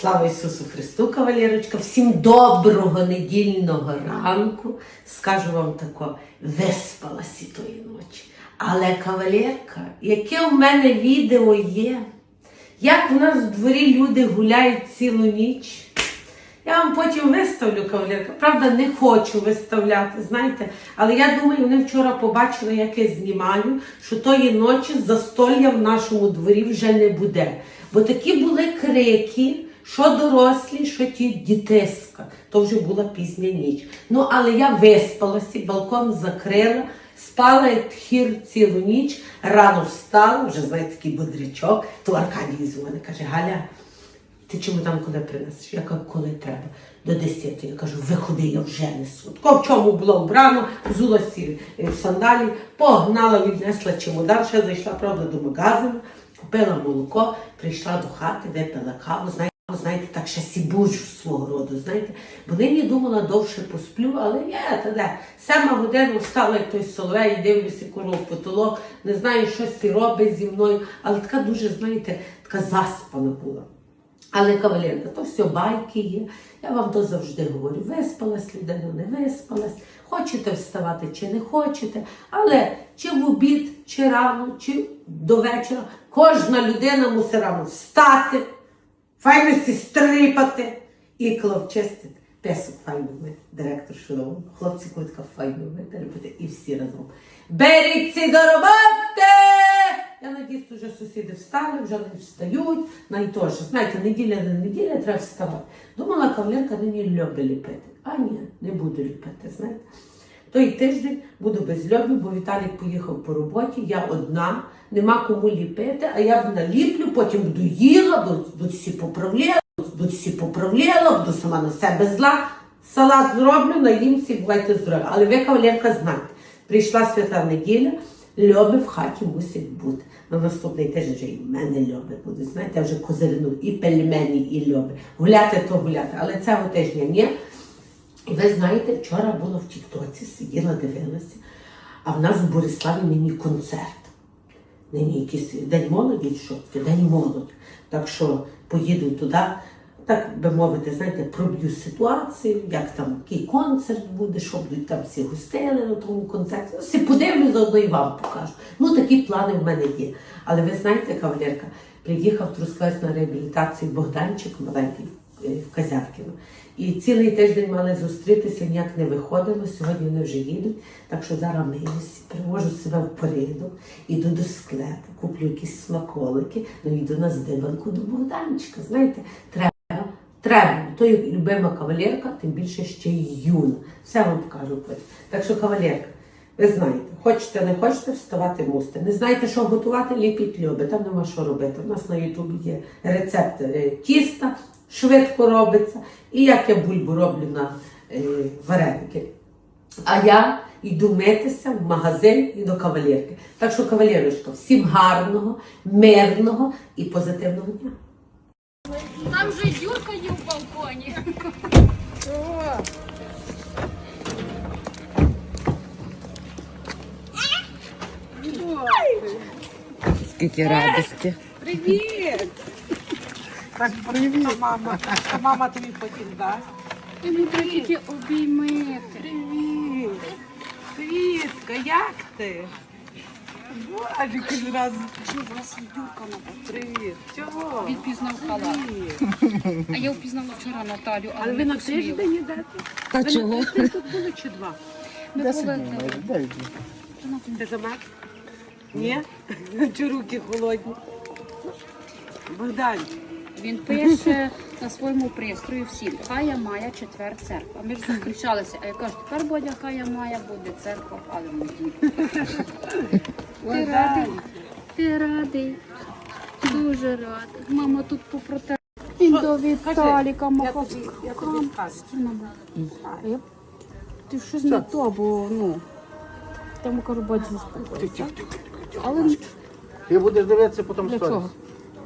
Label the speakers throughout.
Speaker 1: Слава Ісусу Христу, кавалерочка! Всім доброго недільного ранку. Скажу вам тако, виспалася тої ночі. Але кавалерка, яке в мене відео є, як в нас в дворі люди гуляють цілу ніч. Я вам потім виставлю кавалерка. Правда, не хочу виставляти, знаєте. Але я думаю, вони вчора побачили, як я знімаю, що тої ночі застолля в нашому дворі вже не буде. Бо такі були крики, що дорослі, що ті дітиська. То вже була пізня ніч. Ну, але я виспалася, балкон закрила, спала як тхір цілу ніч, рано встала, вже знаєте, такий бодрячок. То Аркадій дзвонить, каже, Галя. Ти чому там коли принесеш? Я кажу, коли треба. До 10. Я кажу, виходи, я вже несу. Тако в чому було вбрано, взула сі е, в сандалі, погнала, віднесла чемодан, ще зайшла, правда, до магазину, купила молоко, прийшла до хати, випила каву. Знаєте, так ще сібуджу свого роду, знаєте. Бо нині думала, довше посплю, але я та де. Сема година встала, як той соловей, дивлюся куру в потолок, не знаю, щось ти робить зі мною, але така дуже, знаєте, така заспана була. Але кавалерка, то все байки є. Я вам то завжди говорю. Виспалась людина, не виспалась. Хочете вставати чи не хочете. Але чи в обід, чи рано, чи до вечора, кожна людина мусить рано встати, файно стрипати і кловчистити. Песок файно ми, директор шолом. Хлопці кутка файно ми, робити і всі разом. Беріться до роботи! Я надіюсь, вже сусіди встали, вже не встають. Теж, знаєте, неділя на неділя треба вставати. Думала, кавалерка нині любить ліпити. А ні, не буду ліпити, знаєте. Той тиждень буду без льобі, бо Віталік поїхав по роботі, я одна, нема кому ліпити, а я наліплю, потім буду їла, буду, всі поправляла, буду всі поправляла, буду сама на себе зла. Салат зроблю, наїмся, бувайте здорові. Але ви, кавалерка, знаєте, прийшла свята неділя, льоби в хаті мусить бути. На наступний тиждень вже і в мене льоби будуть. Знаєте, я вже козирину і пельмені, і льоби. Гуляти то гуляти, але цього тижня ні. Ви знаєте, вчора було в Тіктоці, сиділа, дивилася, а в нас в Бориславі нині концерт. Нині якийсь день молоді, що день молоді. Так що поїду туди, так би мовити, знаєте, проб'ю ситуацію, як там який концерт буде, що будуть там всі гостини на тому концерті. Ну, всі подивлю, заодно і вам покажу. Ну, такі плани в мене є. Але ви знаєте, кавалерка, приїхав Трускавець на реабілітацію Богданчик маленький в Казяркіно. І цілий тиждень мали зустрітися, ніяк не виходило. Сьогодні вони вже їдуть. Так що зараз миюсь, привожу себе в порядок, іду до склепу, куплю якісь смаколики, ну йду на здибанку до Богданчика. Знаєте, треба. Треба, то любима кавалерка, тим більше ще й юна. Все вам покажу. Так що кавалерка, ви знаєте, хочете, не хочете, вставати мусите. Не знаєте, що готувати, ліпіть люби, там нема що робити. У нас на Ютубі є рецепт е, тіста, швидко робиться. І як я бульбу роблю на е, вареники. А я йду митися в магазин і до кавалерки. Так що, кавалерочка, всім гарного, мирного і позитивного дня.
Speaker 2: Там же Юрка є в балконі.
Speaker 3: Скільки радості.
Speaker 4: Привіт! Так, привіт, мама. А мама тобі потім дасть.
Speaker 2: Ти мені треба тільки обіймити.
Speaker 4: Привіт! Привітка, як ти? Боже, кожен раз.
Speaker 2: Що вас Юрка на
Speaker 4: Привіт. Чого?
Speaker 2: Він пізнав халат.
Speaker 4: Привіт.
Speaker 2: А я впізнала вчора Наталю, але,
Speaker 4: Але ви на тиждень йдете?
Speaker 3: Та
Speaker 4: Ви
Speaker 3: чого?
Speaker 4: на тиждень тут були чи два?
Speaker 2: Ми були
Speaker 4: Ти замерз? Ні? Чи руки холодні? Богдан,
Speaker 2: Він пише на своєму пристрої всім. Хая має четвер церква. Ми ж зустрічалися, а я кажу, тепер Бодя хая має буде церква, але буде. Ти радий? Ти радий? Дуже радий. Мама тут попроте. Він до Віталіка махав. Ти щось не то, бо ну. Тому кажу, Бодя заспокоїться. Але
Speaker 5: Ти будеш дивитися потім сторіс.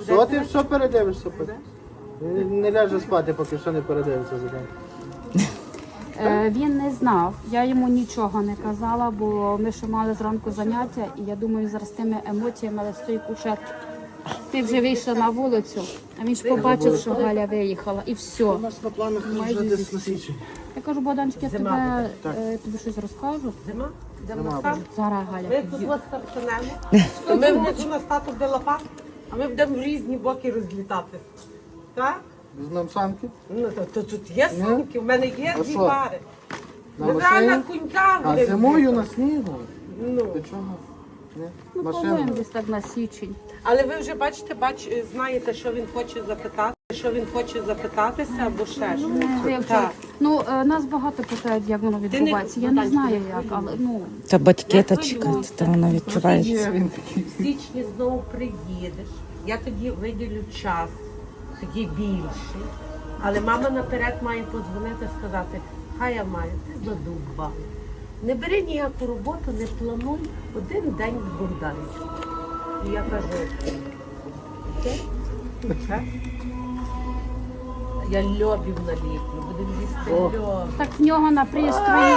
Speaker 5: Все, ти все передивишся. Не, не ляже спати, поки все не передивиться за день.
Speaker 2: Е, він не знав, я йому нічого не казала, бо ми ще мали зранку заняття, і я думаю, зараз тими емоціями але з тої кушетки Ми вже вийшли на вулицю, а він ж побачив, що Галя виїхала, і все.
Speaker 5: У нас на планах вже десь на січень.
Speaker 2: Я кажу, Богданчик, я тебе е, тобі щось розкажу.
Speaker 1: Зима? Сам.
Speaker 2: Зараз Галя.
Speaker 1: Ми тут вас стартанемо. Ми внизу на стату де лопат, а ми будемо в різні боки розлітатися. Так?
Speaker 5: Візьмемо санки.
Speaker 1: Ну, то, то тут є санки, в мене є
Speaker 5: А
Speaker 1: дві
Speaker 5: що?
Speaker 1: пари.
Speaker 5: на
Speaker 1: Ми зараз на
Speaker 5: машині.
Speaker 1: кунька
Speaker 5: А
Speaker 1: будемо.
Speaker 5: зимою на снігу.
Speaker 1: Ну.
Speaker 5: Ти чого? Ні?
Speaker 2: Ну,
Speaker 5: Машина.
Speaker 2: десь так на січень.
Speaker 1: Але ви вже бачите, бач, знаєте, що він хоче запитати, що він хоче запитатися або ще щось. Так.
Speaker 2: Ну, е, нас багато питають, як воно відбувається. Я не знаю як, але ну
Speaker 3: Та батьки та чекають, то воно відчувається.
Speaker 5: Він.
Speaker 1: В січні знову приїдеш. Я тоді виділю час, такий більший. Але мама наперед має подзвонити і сказати, хай я маю, ти задовбала. Не бери ніяку роботу, не плануй один день з Богданчиком. І я кажу, «Окей, так?» Я льобів наліплю, будемо їсти льоб.
Speaker 2: так в нього на пристрої.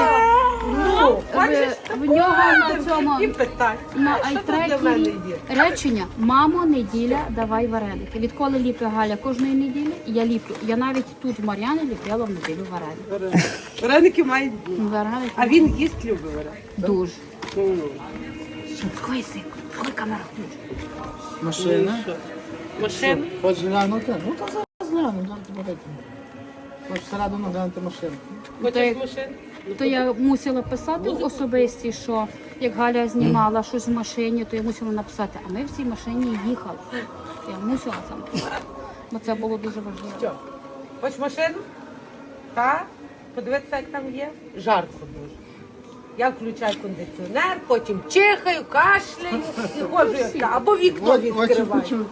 Speaker 1: Ну, бачиш,
Speaker 2: в нього на цьому
Speaker 1: і
Speaker 2: на
Speaker 1: Що тут для мене
Speaker 2: айтрекері
Speaker 1: є?
Speaker 2: речення Мамо, неділя, давай вареники. Відколи ліпить Галя кожної неділі, я ліплю. Я навіть тут в Мар'яни ліпила в неділю вареники.
Speaker 1: Вареники мають бути.
Speaker 2: Вареники
Speaker 1: А він їсть любить вареники.
Speaker 2: дуже. Ой, синку, ой, камера включена.
Speaker 5: Машина.
Speaker 1: Машина?
Speaker 5: Хочеш глянути? Ну то зараз гляну, зараз побачимо. Хочеш всередину глянути машину.
Speaker 1: Хочеш машину?
Speaker 2: То я мусила писати в особисті, що як Галя знімала щось в машині, то я мусила написати, а ми в цій машині їхали. Я мусила це. Бо це було дуже важливо.
Speaker 1: Що? Хочеш машину? Так? Подивитися, як там є. Жарко дуже. Я включаю кондиціонер, потім чихаю, кашляю і ходжу як та. Або вікно відкриваю.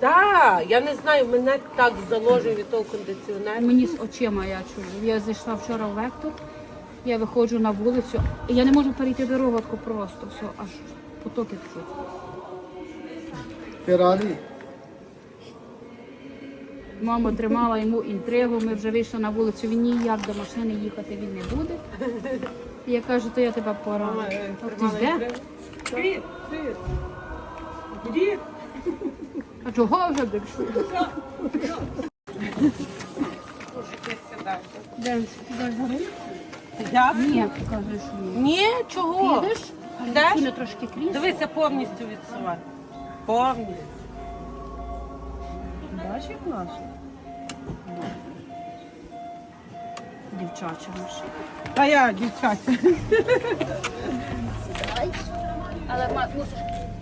Speaker 1: Так, я не знаю, мене так заложує від того кондиціонеру.
Speaker 2: Мені з очима я чую. Я зайшла вчора в вектор, я виходжу на вулицю, і я не можу перейти дорогу тако просто, все, аж потоки течуть.
Speaker 5: Ти радий?
Speaker 2: Мама тримала йому інтригу, ми вже вийшли на вулицю, він ніяк до машини їхати він не буде. Я кажу, то я тебе пора.
Speaker 1: Мама, е,
Speaker 2: Ти ж де?
Speaker 1: Привіт, привіт. Привіт.
Speaker 2: А чого вже бекшу? Де підеш гори?
Speaker 1: Я?
Speaker 2: Ні, кажеш ні.
Speaker 1: Ні, чого?
Speaker 2: Підеш? Сюди трошки крізь.
Speaker 1: Дивися, повністю відсувай. Повністю.
Speaker 2: Бачиш, як наша? Дівчача машина.
Speaker 1: А я, дівчата.
Speaker 2: Але ма- мусиш.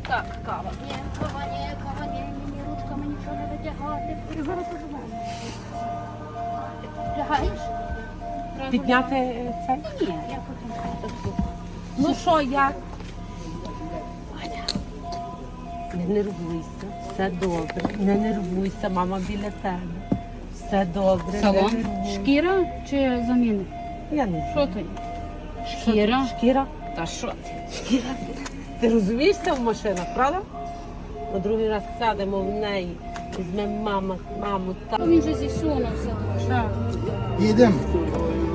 Speaker 2: Так, кава. Ні, кава, ні, кава, ні, ні, ні, ручками нічого не витягати. Я зараз поживаю. Лягаєш?
Speaker 1: Підняти е, це?
Speaker 2: Ні, я потім.
Speaker 1: Ну що, як? Не нервуйся, все добре. Не нервуйся, мама біля тебе. Все добре.
Speaker 2: Салон? Шкіра чи заміни?
Speaker 1: Я не
Speaker 2: Що ти? Шкіра?
Speaker 1: Шкіра?
Speaker 2: Та що ти?
Speaker 1: Шкіра. Ти розумієшся в машинах, правда? На другий раз сядемо в неї, візьмемо мама, маму там.
Speaker 2: Він вже зісунувся.
Speaker 1: Так.
Speaker 5: Їдемо.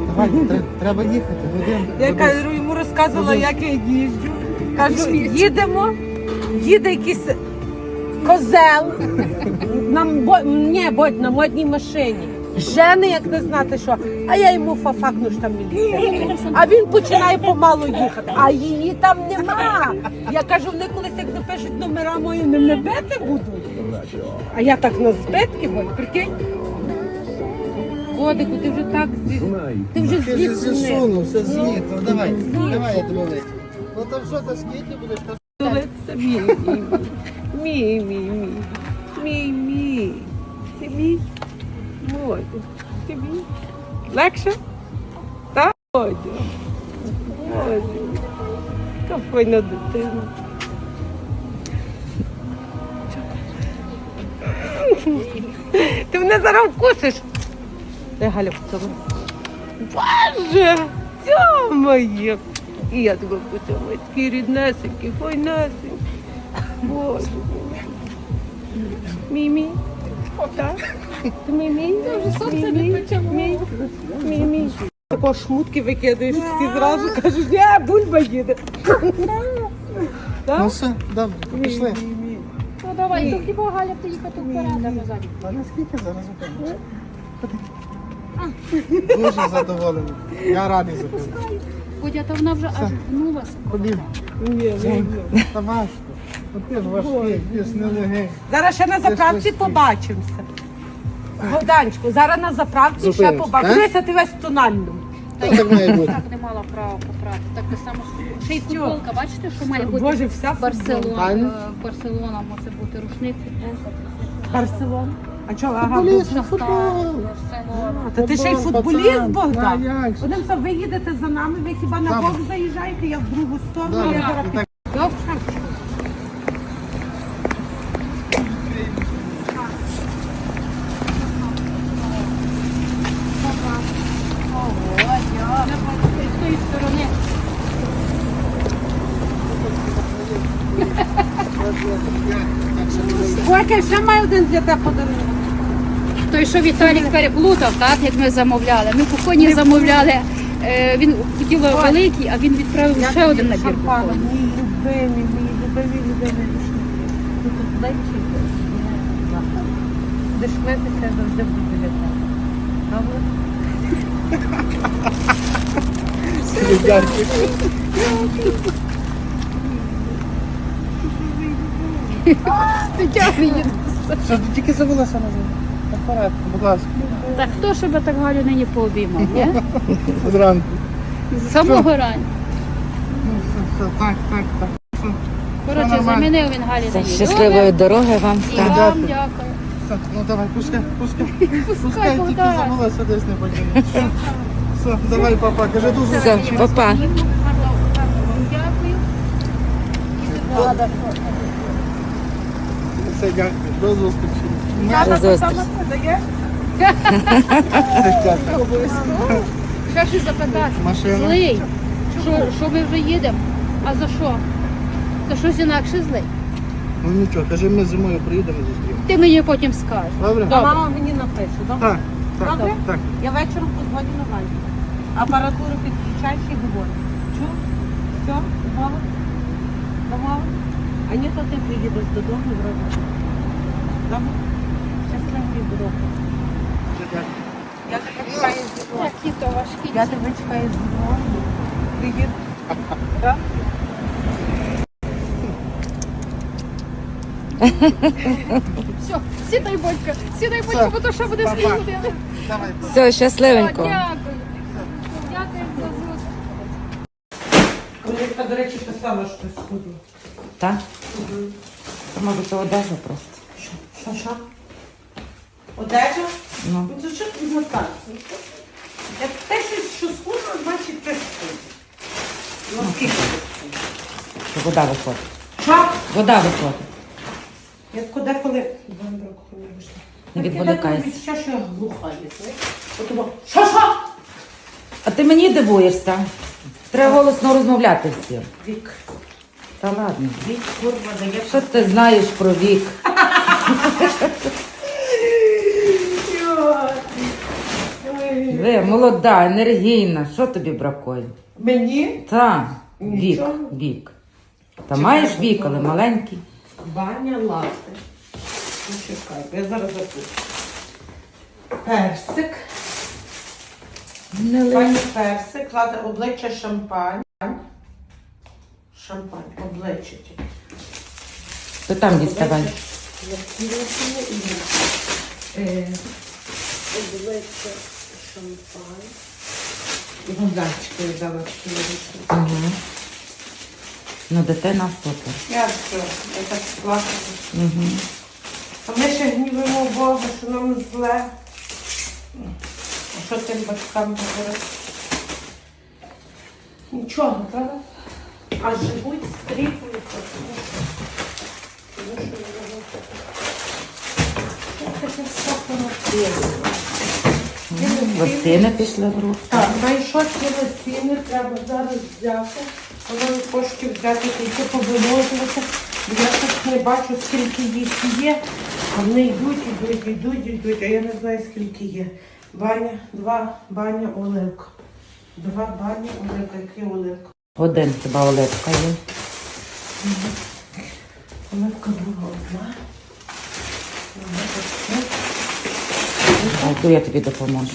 Speaker 5: Давай, тре- треба їхати, йдемо.
Speaker 1: Я кажу, йому розказувала, як я їжджу. Кажу, їдемо, їде якийсь козел. На, бо, ні, бодь, на модній машині. Жени, як не знати що. А я йому фафакну що там міліція. А він починає помалу їхати. А її там нема. Я кажу, вони колись як запишуть номера мої, не мене бити будуть. А я так на збитки, бодь, прикинь. Кодику, ти вже так зі... Ти вже
Speaker 5: Ти ж
Speaker 1: звідси.
Speaker 5: зісунувся, з'їд. Ну давай, давай я тебе. Ну там що, ти скільки будеш? Та
Speaker 1: Дивиться, мій, мій, мій, мій, мій, ти мій, мій. Легше? Так? Бодя, яка файна дитина. Ти мене зараз вкусиш. Дай Галя поцілуй. Боже, ця моє. І я тебе поцілую. Такий ріднесенький, файнесенький. Боже. Мімі. Так? Ти мімі? Мімі? Мімі? Мімі. Такого шмутки викидаєш, всі зразу кажуть, ні, бульба їде.
Speaker 5: Ну все, добре, пішли.
Speaker 1: Мімі.
Speaker 2: давай, то хіба Галя приїхати вперед, а ми.
Speaker 5: А наскільки зараз зупиниться? Дуже задоволений. Я радий зупинитися.
Speaker 2: Бодя, та вона вже аж гнулася.
Speaker 5: Ходім. Та важко. Ну ти ж важкий, ти ж не легень.
Speaker 1: Зараз ще на заправці побачимося. Богданчику, зараз на заправці ще
Speaker 5: Зупинимось,
Speaker 1: побачимося. Ти весь в тональному.
Speaker 5: Та так має бути.
Speaker 2: Так не мала права поправити. Так само ще й футболка, бачите, що має бути
Speaker 1: Боже, вся
Speaker 2: Барселона. Е, Барселона може бути рушник, футболка.
Speaker 1: Барселона. А чого, ага,
Speaker 5: Футболіст, футбол.
Speaker 2: Барселона.
Speaker 1: Та ти ще й
Speaker 5: Футбол,
Speaker 1: футболіст,
Speaker 5: пацан.
Speaker 1: Богдан.
Speaker 5: А як же?
Speaker 1: Одним словом, ви їдете за нами, ви хіба на бок заїжджаєте, я в другу сторону.
Speaker 5: Добре,
Speaker 1: Я зараз
Speaker 5: так
Speaker 2: Добре. З тої сторони.
Speaker 1: Ой, ще маю один для тебе подарунок.
Speaker 2: Той, що Віталік переплутав, так, як ми замовляли. Ми кухоні замовляли. е, Він хотів великий, а він відправив ще один набір
Speaker 1: Шампана,
Speaker 2: кухонь.
Speaker 1: мій любимий, мій любимий, любимий рушник. Ти тут дай чіпи. Завжди буду біля тебе. Добре?
Speaker 2: Тетяна їде.
Speaker 5: Що ти тільки забулася назад? Наперед, будь ласка.
Speaker 2: Так хто ж би так Галю нині пообіймав, ні?
Speaker 5: Зранку.
Speaker 2: З самого рання.
Speaker 5: Ну, все, все, так, так, так. Все,
Speaker 2: Коротше,
Speaker 5: нормально.
Speaker 2: замінив він Галі
Speaker 3: Все,
Speaker 2: нині.
Speaker 3: щасливої дороги вам.
Speaker 2: І вам
Speaker 5: Дякую.
Speaker 2: дякую.
Speaker 5: все. Ну давай, пускай, пускай. Пускай, тільки
Speaker 2: Богдан.
Speaker 5: забулася десь не поділити. Все, все, давай, папа, кажи до
Speaker 3: Все,
Speaker 5: зустрічі.
Speaker 3: папа.
Speaker 2: Гарно, гарно вам дякую.
Speaker 5: Дякую. До зустрічі.
Speaker 3: До зустрічі.
Speaker 5: Дякую.
Speaker 2: Ще щось запитати.
Speaker 5: Машина.
Speaker 2: Злий. Що, що ми вже їдемо? А за що? За щось інакше злий.
Speaker 5: Ну нічого, кажи, ми зимою приїдемо і зустрінемо.
Speaker 2: Ти мені потім скажеш.
Speaker 5: Добре?
Speaker 1: А мама мені напише, добре?
Speaker 5: Так, так,
Speaker 1: Добре?
Speaker 5: так.
Speaker 1: Я вечором позвоню на Ваню. Апаратуру підключаєш і говорю. Чув? Все? Домовив? Домовив? А ні, то ти приїдеш додому і вроді. Добре? Щасливої дороги. Я тебе чекаю з
Speaker 2: то важкі.
Speaker 1: Я тебе чекаю з додому. Приїду. Так?
Speaker 2: Все, сідай, Бодька, сідай,
Speaker 5: Все.
Speaker 2: Бодька, бо то що буде
Speaker 5: Па-па.
Speaker 3: Все, щасливенько.
Speaker 2: Дякую. Дякую за зустріч.
Speaker 1: Колірка, до речі, писала щось сходу.
Speaker 3: Так? Може, то одежа просто.
Speaker 1: Що, що? Одежа?
Speaker 3: Ну.
Speaker 1: Ну, це що ти не так? Як те, що- що схудно, значить те схудно. Ну, скільки ти схудно?
Speaker 3: Вода виходить.
Speaker 1: Що?
Speaker 3: Вода виходить.
Speaker 1: Як куди, коли... Бандра, вийшла.
Speaker 3: Не відволікайся.
Speaker 1: відчуття, що я глуха є, знаєш? От воно, Що, що?
Speaker 3: А ти мені дивуєшся. Треба голосно розмовляти всім.
Speaker 1: Вік.
Speaker 3: Та ладно.
Speaker 1: Вік, курва, дає
Speaker 3: Що ти знаєш про вік? Ви молода, енергійна. Що тобі бракує?
Speaker 1: Мені
Speaker 3: Та, вік,
Speaker 1: Нічого.
Speaker 3: вік. Та маєш вік, але маленький.
Speaker 1: баня лати. Ну, чекай, я зараз запишу. Персик. Пані персик, ладно, обличчя шампань. Шампань, тільки.
Speaker 3: То там діставай.
Speaker 1: Е, шампань. І Богданчика я дала.
Speaker 3: Угу. Ну, дитина супер.
Speaker 1: Я все, я так сплакала.
Speaker 3: Угу.
Speaker 1: А ми ще гнівимо Бога, що нам зле. А що тим батькам говорити? Нічого, правда? А живуть, стріпуються, тому що,
Speaker 3: Лосини пішли в руки.
Speaker 1: Так, знайшов ці лосіни, треба зараз взяти. Воно коштів взяти тільки повиложувати. Я тут не бачу, скільки їх є. Вони йдуть, йдуть, йдуть, йдуть, а я не знаю, скільки є. Баня, два, баня, оливка. Два баня, оливка, які оливка.
Speaker 3: Один хіба оливка є.
Speaker 1: Оливка була одна.
Speaker 3: А то я тобі допоможу.